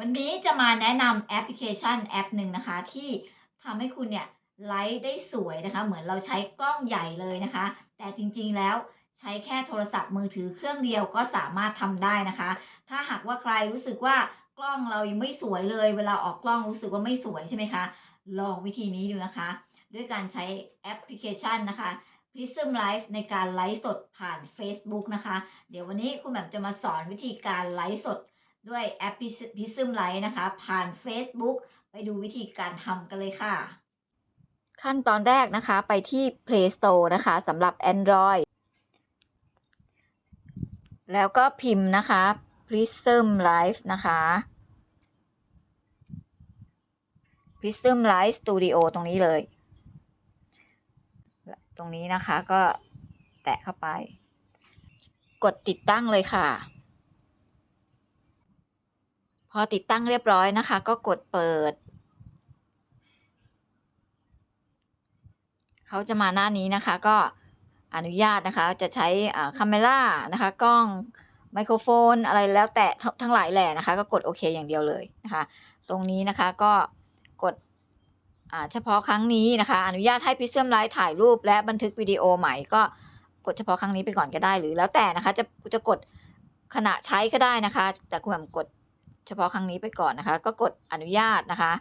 วันนี้จะมาแนะนำแอปพลิเคชันแอปหนึ่งนะคะ ที่ทำให้คุณเนี่ยไลฟ์ได้สวยนะคะ เหมือนเราใช้กล้องใหญ่เลยนะคะ แต่จริงๆแล้วใช้แค่โทรศัพท์มือถือเครื่องเดียวก็สามารถทำได้นะคะ ถ้าหากว่าใครรู้สึกว่ากล้องเรายังไม่สวยเลย เวลาออกกล้องรู้สึกว่าไม่สวยใช่ไหมคะ ลองวิธีนี้ดูนะคะ ด้วยการใช้แอปพลิเคชันนะคะ Prism Live ในการไลฟ์สดผ่าน Facebook นะคะ เดี๋ยววันนี้คุณแบบจะมาสอนวิธีการไลฟ์สด ด้วยแอป Prism Live นะคะ ผ่าน Facebook ไปดูวิธีการทำกันเลยค่ะ ขั้นตอนแรกนะคะไปที่ Play Store นะคะสำหรับ Android แล้วก็พิมพ์นะคะ Prism Live นะคะ Prism Live Studio ตรงนี้เลย ตรงนี้นะคะก็แตะเข้าไป กดติดตั้งเลยค่ะ พอติดตั้งเรียบร้อยนะคะ ก็กดเปิด เขาจะมาหน้านี้นะคะ ก็อนุญาตนะคะจะใช้คาเมล่านะคะ กล้องไมโครโฟนอะไรแล้วแต่ทั้งหลายแหล่นะคะ ก็กดโอเคอย่างเดียวเลยนะคะ ตรงนี้นะคะก็กดเฉพาะครั้งนี้นะคะ อนุญาตให้พิเศษไลฟ์ถ่ายรูปและบันทึกวิดีโอใหม่ก็กดเฉพาะครั้งนี้ไปก่อนก็ได้หรือแล้วแต่นะคะ จะจะกดขณะใช้ก็ได้นะคะ แต่คุณแบบกด เฉพาะครั้งนี้ไปก่อนนะคะ ก็กดอนุญาตนะคะ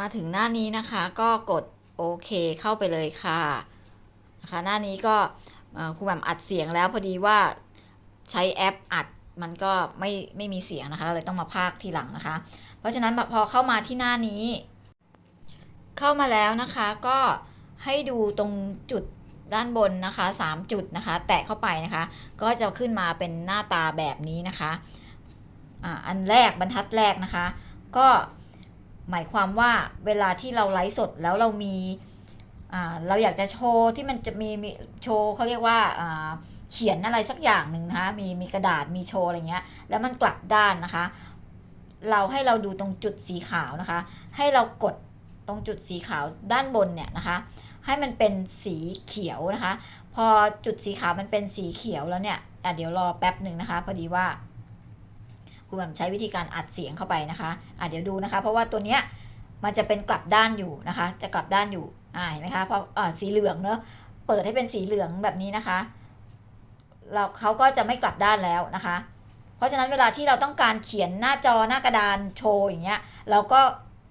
มาถึงหน้านี้นะคะก็กดโอเคเข้าไปเลยค่ะนะคะหน้านี้ก็คุณแบบอัดเสียงแล้วพอดีว่าใช้แอปอัดมันก็ไม่ไม่มีเสียงนะคะเลยต้องมาพากทีหลังนะคะ เพราะฉะนั้นพอเข้ามาที่หน้านี้ เข้ามาแล้วนะคะก็ให้ดูตรงจุด ด้านบนนะคะ 3 จุดนะคะ แตะเข้าไปนะคะ ก็จะขึ้นมาเป็นหน้าตาแบบนี้นะคะอ่าอันแรกบรรทัดแรกนะคะ ก็หมายความว่าเวลาที่เราไลฟ์สดแล้วเรามีเราอยากจะโชว์ที่มันจะมีมีโชว์เขาเรียกว่าเขียนอะไรสักอย่างหนึ่งนะคะมีมีกระดาษมีโชว์อะไรเงี้ย แล้วมันกลับด้านนะคะ เราให้เราดูตรงจุดสีขาวนะคะ ให้เรากดตรงจุดสีขาวด้านบนเนี่ยนะคะ ให้มันเป็นสีเขียวนะคะ พอจุดสีขาวมันเป็นสีเขียวแล้วเนี่ยอะเดี๋ยวรอแป๊บหนึ่งนะคะ พอดีว่าคุณแบบใช้วิธีการอัดเสียงเข้าไปนะคะอะเดี๋ยวดูนะคะ เพราะว่าตัวเนี้ยมันจะเป็นกลับด้านอยู่นะคะ จะกลับด้านอยู่อ่าเห็นไหมคะพออ่าสีเหลืองเนอะเปิดให้เป็นสีเหลืองแบบนี้นะคะ เราเขาก็จะไม่กลับด้านแล้วนะคะ เพราะฉะนั้นเวลาที่เราต้องการเขียนหน้าจอหน้ากระดานโชว์อย่างเงี้ยเราก็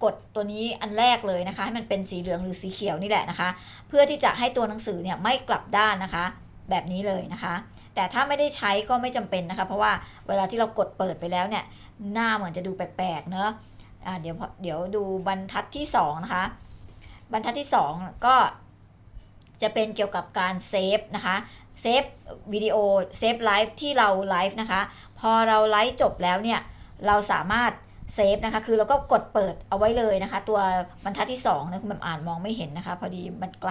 กดตัวนี้อันแรกเลยนะคะ ให้มันเป็นสีเหลืองหรือสีเขียวนี่แหละนะคะ เพื่อที่จะให้ตัวหนังสือเนี่ยไม่กลับด้านนะคะ แบบนี้เลยนะคะ แต่ถ้าไม่ได้ใช้ก็ไม่จำเป็นนะคะ เพราะว่าเวลาที่เรากดเปิดไปแล้วเนี่ย หน้าเหมือนจะดูแปลกๆเนอะะเดี๋ยวเดี๋ยวดูบรรทัดที่2นะคะ บรรทัดที่ 2 ก็จะเป็นเกี่ยวกับการเซฟนะคะเซฟวิดีโอเซฟไลฟ์ที่เราไลฟ์นะคะ พอเราไลฟ์จบแล้วเนี่ย เราสามารถ เซฟนะคะคือเราก็กดเปิดเอาไว้เลยนะคะ ตัวบรรทัดที่2นะคุณแบบอ่านมองไม่เห็นนะคะ พอดีมันไกล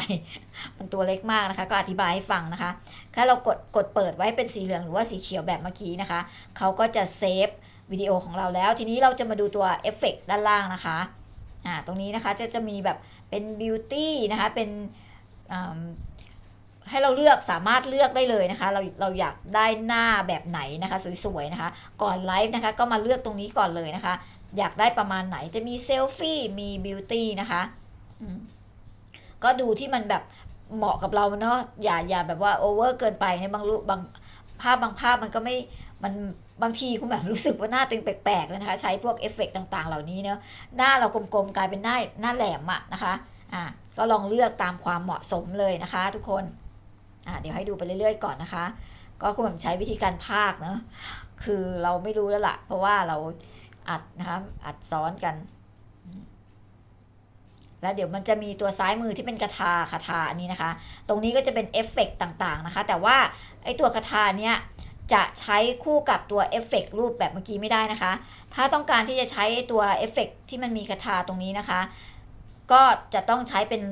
มันตัวเล็กมากนะคะ ก็อธิบายให้ฟังนะคะถ้าเรากดกดเปิดไว้เป็นสีเหลืองหรือว่าสีเขียวแบบเมื่อกี้นะคะเขาก็จะเซฟวิดีโอของเราแล้ว ทีนี้เราจะมาดูตัวเอฟเฟกด้านล่างนะคะอ่าตรงนี้นะคะจะจะมีแบบเป็นบิวตี้นะคะเป็น ให้เราเลือกสามารถเลือกได้เลยนะคะ เราเราอยากได้หน้าแบบไหนนะคะ สวยๆนะคะ ก่อนไลฟ์นะคะ ก็มาเลือกตรงนี้ก่อนเลยนะคะ อยากได้ประมาณไหนจะมีเซลฟี่มีบิวตี้นะคะก็ดูที่มันแบบเหมาะกับเราเนาะอย่าอย่าแบบว่าโอเวอร์เกินไปในบางรูปบางภาพบางภาพมันก็ไม่มันบางทีคุณแบบรู้สึกว่าหน้าตัวเองแปลกๆเลยนะคะ ใช้พวกเอฟเฟกต่าง ๆ เหล่านี้เนาะหน้าเรากลมๆกลายเป็นหน้าหน้าแหลมอะนะคะอ่าก็ลองเลือกตามความเหมาะสมเลยนะคะ ทุกคน อ่าเดี๋ยวให้ดูไปเรื่อยๆก่อนนะคะ ก็คุณแบบใช้วิธีการพากเนาะคือเราไม่รู้แล้วละ่ะ เพราะว่าเราอัดนะคะอัดซ้อนกัน แล้วเดี๋ยวมันจะมีตัวซ้ายมือที่เป็นกระทาคาถาอันนี้นะคะ ตรงนี้ก็จะเป็นเอฟเฟกต่างๆนะคะ แต่ว่าไอตัวคาถาเนี้ยจะใช้คู่กับตัวเอฟเฟกรูปแบบเมื่อกี้ไม่ได้นะคะ ถ้าต้องการที่จะใช้ตัวเอฟเฟกที่มันมีคาถาตรงนี้นะคะ ก็จะต้องใช้เป็น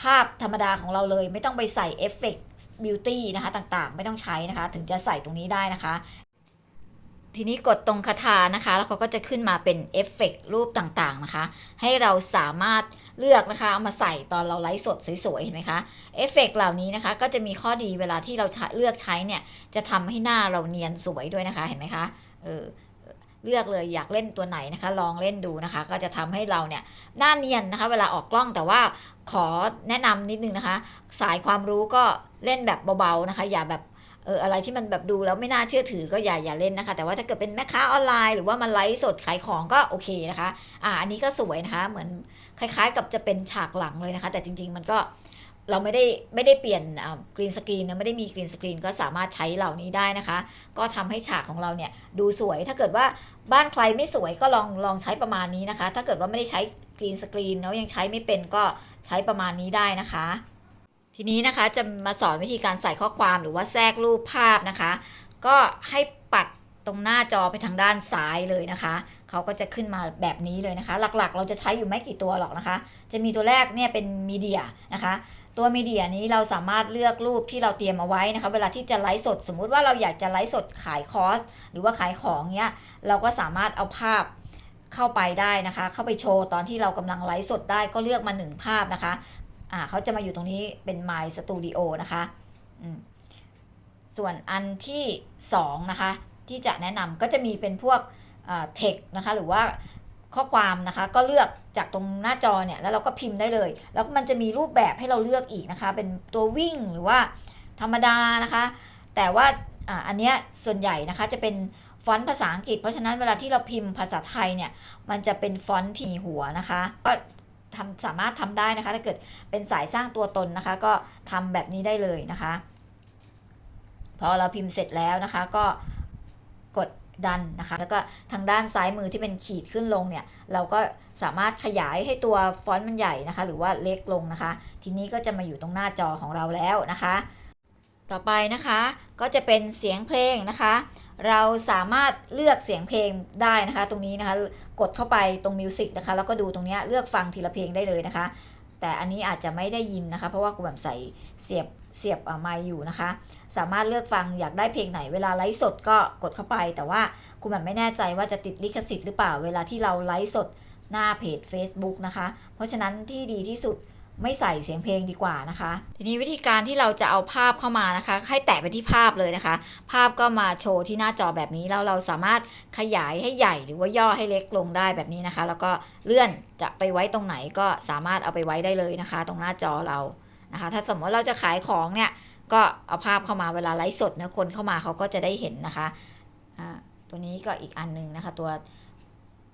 ภาพธรรมดาของเราเลย ไม่ต้องไปใส่เอฟเฟกต์บิวตี้นะคะต่างๆ ไม่ต้องใช้นะคะ ถึงจะใส่ตรงนี้ได้นะคะ ทีนี้กดตรงคาถานะคะ แล้วเขาก็จะขึ้นมาเป็นเอฟเฟกต์รูปต่างๆนะคะ ให้เราสามารถเลือกนะคะเอามาใส่ตอนเราไลฟ์สดสวยๆเห็นไหมคะเอฟเฟกต์เหล่านี้นะคะ ก็จะมีข้อดีเวลาที่เราเลือกใช้เนี่ย จะทำให้หน้าเราเนียนสวยด้วยนะคะเห็นไหมคะเออ เลือกเลยอยากเล่นตัวไหนนะคะ ลองเล่นดูนะคะ ก็จะทำให้เราเนี่ยหน้าเนียนนะคะ เวลาออกกล้องแต่ว่าขอแนะนำนิดนึงนะคะ สายความรู้ก็เล่นแบบเบาๆนะคะ อย่าแบบเอออะไรที่มันแบบดูแล้วไม่น่าเชื่อถือก็อย่าอย่าเล่นนะคะ แต่ว่าถ้าเกิดเป็นแม่ค้าออนไลน์หรือว่ามันไลฟ์สดขายของก็โอเคนะคะ อ่าอันนี้ก็สวยนะคะ เหมือนคล้ายๆ กับจะเป็นฉากหลังเลยนะคะ แต่จริง ๆ มันก็ เราไม่ได้ไม่ได้เปลี่ยนกรีนสกรีนนะไม่ได้มีกรีนสกรีนก็สามารถใช้เหล่านี้ได้นะคะ ก็ทำให้ฉากของเราเนี่ยดูสวย ถ้าเกิดว่าบ้านใครไม่สวยก็ลองลองใช้ประมาณนี้นะคะ ถ้าเกิดว่าไม่ได้ใช้กรีนสกรีนแล้วยังใช้ไม่เป็นก็ใช้ประมาณนี้ได้นะคะ ทีนี้นะคะจะมาสอนวิธีการใส่ข้อความหรือว่าแทรกรูปภาพนะคะ ก็ให้ปัด ตรงหน้าจอไปทางด้านซ้ายเลยนะคะ เขาก็จะขึ้นมาแบบนี้เลยนะคะ หลักๆ เราจะใช้อยู่ไม่กี่ตัวหรอกนะคะ จะมีตัวแรกเนี่ยเป็นมีเดียนะคะ ตัวมีเดียนี้เราสามารถเลือกรูปที่เราเตรียมเอาไว้นะคะ เวลาที่จะไลฟ์สด สมมุติว่าเราอยากจะไลฟ์สดขายคอร์สหรือว่าขายของเนี้ย เราก็สามารถเอาภาพเข้าไปได้นะคะ เข้าไปโชว์ตอนที่เรากำลังไลฟ์สดได้ก็เลือกมาหนึ่งภาพนะคะ อ่าเขาจะมาอยู่ตรงนี้เป็น My Studio นะคะ อืมส่วนอันที่ 2 นะคะ ที่จะแนะนำก็จะมีเป็นพวกเทคนะคะหรือว่าข้อความนะคะก็เลือกจากตรงหน้าจอเนี่ยแล้วเราก็พิมพ์ได้เลย แล้วมันจะมีรูปแบบให้เราเลือกอีกนะคะ เป็นตัววิ่งหรือว่าธรรมดานะคะ แต่ว่าอันเนี้ยส่วนใหญ่นะคะจะเป็นฟอนต์ภาษาอังกฤษ เพราะฉะนั้นเวลาที่เราพิมพ์ภาษาไทยเนี่ยมันจะเป็นฟอนต์ที่หัวนะคะก็ทำสามารถทำได้นะคะถ้าเกิดเป็นสายสร้างตัวตนนะคะ ก็ทำแบบนี้ได้เลยนะคะ พอเราพิมพ์เสร็จแล้วนะคะ ก็ ดันนะคะแล้วก็ทางด้านซ้ายมือที่เป็นขีดขึ้นลงเนี่ยเราก็สามารถขยายให้ตัวฟอนต์มันใหญ่นะคะ หรือว่าเล็กลงนะคะ ทีนี้ก็จะมาอยู่ตรงหน้าจอของเราแล้วนะคะ ต่อไปนะคะก็จะเป็นเสียงเพลงนะคะ เราสามารถเลือกเสียงเพลงได้นะคะ ตรงนี้นะคะกดเข้าไปตรงมิวสิกนะคะแล้วก็ดูตรงนี้เลือกฟังทีละเพลงได้เลยนะคะ แต่อันนี้อาจจะไม่ได้ยินนะคะ เพราะว่าคุณแบบใส่เสียบ เสียบไมค์อยู่นะคะ สามารถเลือกฟังอยากได้เพลงไหนเวลาไลฟ์สดก็กดเข้าไป แต่ว่าคุณแบบไม่แน่ใจว่าจะติดลิขสิทธิ์หรือเปล่า เวลาที่เราไลฟ์สดหน้าเพจ Facebook นะคะ เพราะฉะนั้นที่ดีที่สุดไม่ใส่เสียงเพลงดีกว่านะคะ ทีนี้วิธีการที่เราจะเอาภาพเข้ามานะคะ ให้แตะไปที่ภาพเลยนะคะ ภาพก็มาโชว์ที่หน้าจอแบบนี้แล้วเราสามารถขยายให้ใหญ่หรือว่าย่อให้เล็กลงได้แบบนี้นะคะ แล้วก็เลื่อนจะไปไว้ตรงไหนก็สามารถเอาไปไว้ได้เลยนะคะ ตรงหน้าจอเรา นะคะ ถ้าสมมติเราจะขายของเนี่ย ก็เอาภาพเข้ามาเวลาไลฟ์สดนี่ยคนเข้ามาเขาก็จะได้เห็นนะคะอ่าตัวนี้ก็อีกอันหนึงนะคะ ตัว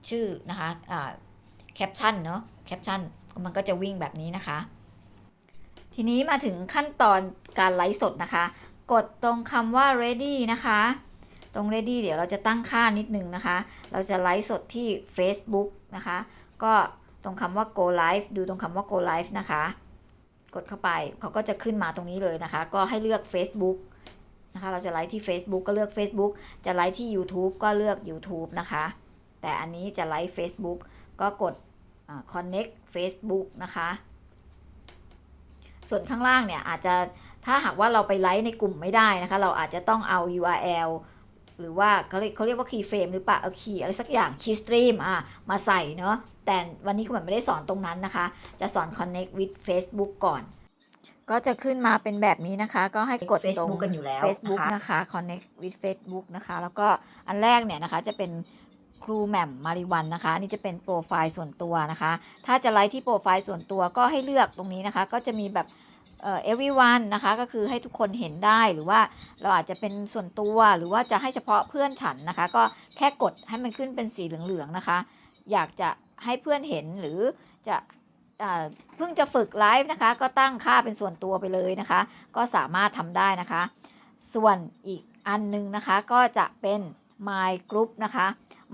ชื่อนะคะอ่าแคปชั่นเนาะแคปชั่นมันก็จะวิ่งแบบนี้นะคะ ทีนี้มาถึงขั้นตอนการไลฟ์สดนะคะ กดตรงคำว่า ready นะคะตรง ready เดี๋ยวเราจะตั้งค่านิดนึงนะคะ เราจะไลฟ์สดที่ Facebook นะคะ ก็ตรงคำว่า go live ดูตรงคำว่า go live นะคะ ดเข้าไปเขาก็จะขึ้นมาตรงนี้เลยนะคะ ก็ให้เลือก Facebook นะคะเราจะไลฟ์ที่ Facebook ก็เลือก Facebook จะไลฟ์ที่ YouTube ก็เลือก YouTube นะคะ แต่อันนี้จะไลฟ์ Facebook ก็กด connect Facebook นะคะ ส่วนข้างล่างเนี่ยอาจจะถ้าหากว่าเราไปไลฟ์ในกลุ่มไม่ได้นะคะ เราอาจจะต้องเอา URL หรือว่าเขาเรียกเขาเรียกว่า key frame หรือเปล่าเอา key อะไรสักอย่าง key stream อะมาใส่เนาะแต่วันนี้คุณแบบไม่ได้สอนตรงนั้นนะคะ จะสอน connect with Facebook ก่อน ก็จะขึ้นมาเป็นแบบนี้นะคะ ก็ให้กดตรง Facebook กันอยู่แล้ว Facebook นะคะนะคะ connect with Facebook นะคะ แล้วก็อันแรกเนี่ยนะคะจะเป็นครูแหม่มมาริวันนะคะอันนี่จะเป็นโปรไฟล์ส่วนตัวนะคะ ถ้าจะไลฟ์ที่โปรไฟล์ส่วนตัวก็ให้เลือกตรงนี้นะคะ ก็จะมีแบบ เอ่อ everyone นะคะก็คือให้ทุกคนเห็นได้หรือว่าเราอาจจะเป็นส่วนตัวหรือว่าจะให้เฉพาะเพื่อนฉันนะคะ ก็แค่กดให้มันขึ้นเป็นสีเหลืองๆนะคะ อยากจะให้เพื่อนเห็นหรือจะเพิ่งจะฝึกไลฟ์นะคะ ก็ตั้งค่าเป็นส่วนตัวไปเลยนะคะ ก็สามารถทำได้นะคะ ส่วนอีกอันนึงนะคะก็จะเป็น My Group นะคะ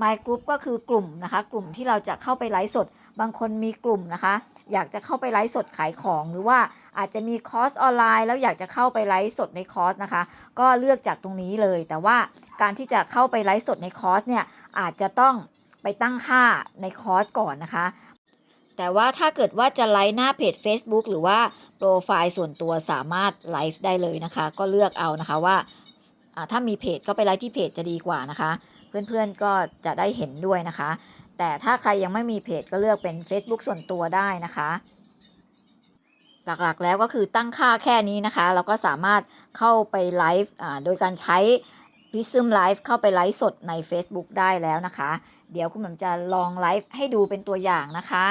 My Group ก็คือกลุ่มนะคะ กลุ่มที่เราจะเข้าไปไลฟ์สด บางคนมีกลุ่มนะคะ อยากจะเข้าไปไลฟ์สดขายของหรือว่าอาจจะมีคอร์สออนไลน์ แล้วอยากจะเข้าไปไลฟ์สดในคอร์สนะคะ ก็เลือกจากตรงนี้เลย แต่ว่าการที่จะเข้าไปไลฟ์สดในคอร์สเนี่ยอาจจะต้องไปตั้งค่าในคอร์สก่อนนะคะแต่ว่าถ้าเกิดว่าจะไลฟ์หน้าเพจ Facebook หรือว่าโปรไฟล์ส่วนตัวสามารถไลฟ์ได้เลยนะคะ ก็เลือกเอานะคะว่าอ่า ถ้ามีเพจก็ไปไลฟ์ที่เพจจะดีกว่านะคะ เพื่อนๆก็จะได้เห็นด้วยนะคะ แต่ถ้าใครยังไม่มีเพจก็เลือกเป็น Facebook ส่วนตัวได้นะคะ หลักๆแล้วก็คือตั้งค่าแค่นี้นะคะ เราก็สามารถเข้าไปไลฟ์โดยการใช้ Prism Live เข้าไปไลฟ์สดใน Facebook ได้แล้วนะคะ เดี๋ยวคุณหม่มจะลองไลฟ์ให้ดูเป็นตัวอย่างนะคะ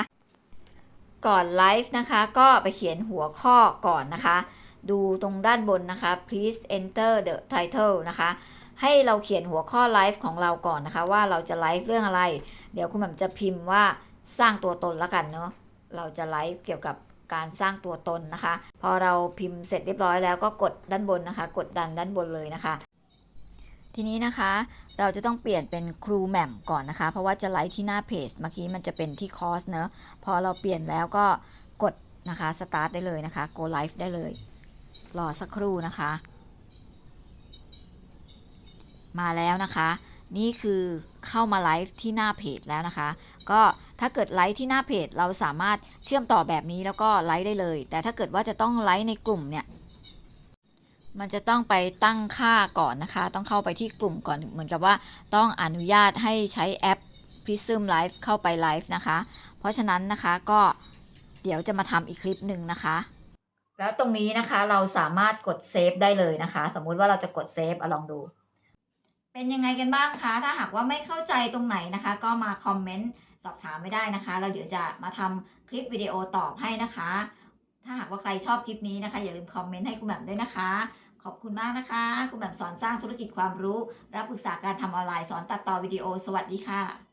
ก่อนไลฟ์นะคะก็ไปเขียนหัวข้อก่อนนะคะ ดูตรงด้านบนนะคะ please enter the title นะคะ ให้เราเขียนหัวข้อไลฟ์ของเราก่อนนะคะ ว่าเราจะไลฟ์เรื่องอะไร เดี๋ยวคุณแหม่มจะพิมพ์ว่าสร้างตัวตนแล้วกันเนาะ เราจะไลฟ์เกี่ยวกับการสร้างตัวตนนะคะ พอเราพิมพ์เสร็จเรียบร้อยแล้วก็กดด้านบนนะคะ กดดันด้านบนเลยนะคะ ทีนี้นะคะเราจะต้องเปลี่ยนเป็นครูแหม่มก่อนนะคะ เพราะว่าจะไลฟ์ที่หน้าเพจเมื่อกี้มันจะเป็นที่คอร์สเนอะพอเราเปลี่ยนแล้วก็กดนะคะ start ได้เลยนะคะ go live ได้เลย รอสักครู่นะคะ มาแล้วนะคะ นี่คือเข้ามาไลฟ์ที่หน้าเพจแล้วนะคะ ก็ถ้าเกิดไลฟ์ที่หน้าเพจเราสามารถเชื่อมต่อแบบนี้แล้วก็ไลฟ์ได้เลย แต่ถ้าเกิดว่าจะต้องไลฟ์ในกลุ่มเนี่ยมันจะต้องไปตั้งค่าก่อนนะคะ ต้องเข้าไปที่กลุ่มก่อน เหมือนกับว่าต้องอนุญาตให้ใช้แอป Prism Live เข้าไปไลฟ์นะคะ เพราะฉะนั้นนะคะก็เดี๋ยวจะมาทำอีกคลิปหนึ่งนะคะ แล้วตรงนี้นะคะเราสามารถกดเซฟได้เลยนะคะ สมมุติว่าเราจะกดเซฟอะลองดู เป็นยังไงกันบ้างคะ ถ้าหากว่าไม่เข้าใจตรงไหนนะคะ ก็มาคอมเมนต์สอบถามไม่ได้นะคะแล้วเดี๋ยวจะมาทำคลิปวิดีโอตอบให้นะคะ ถ้าหากว่าใครชอบคลิปนี้นะคะ อย่าลืมคอมเมนต์ให้คุณแหม่มด้วยนะคะ ขอบคุณมากนะคะ คุณแหม่มสอนสร้างธุรกิจความรู้ รับปรึกษาการทำออนไลน์สอนตัดต่อวิดีโอ สวัสดีค่ะ